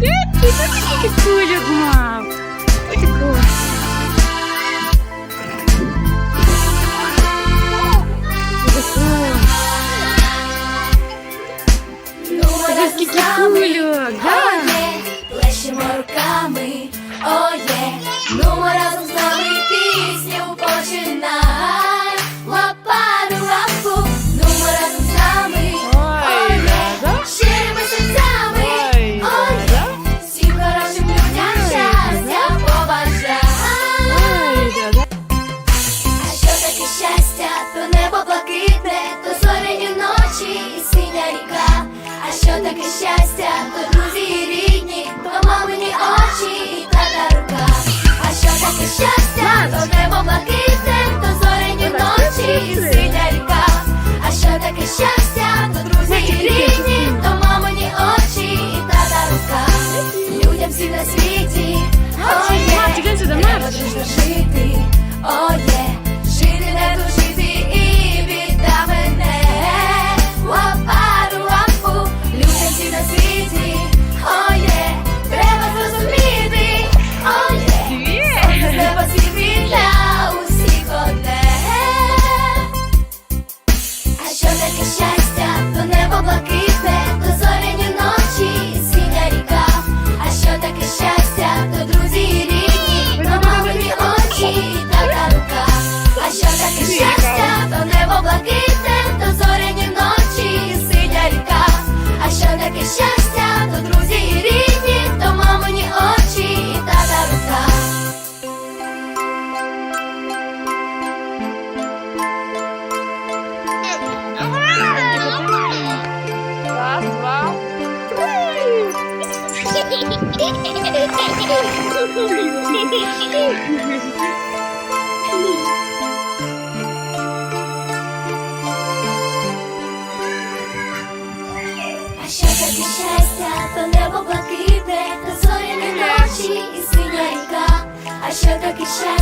Який такий кулік мав. Скільки кульок, да? Плещемо руками, оє, ну ми разом Şöyle geçer А що таке щастя, то небо блакитне, то зоряні ночі і синя ріка, а що таке щастя?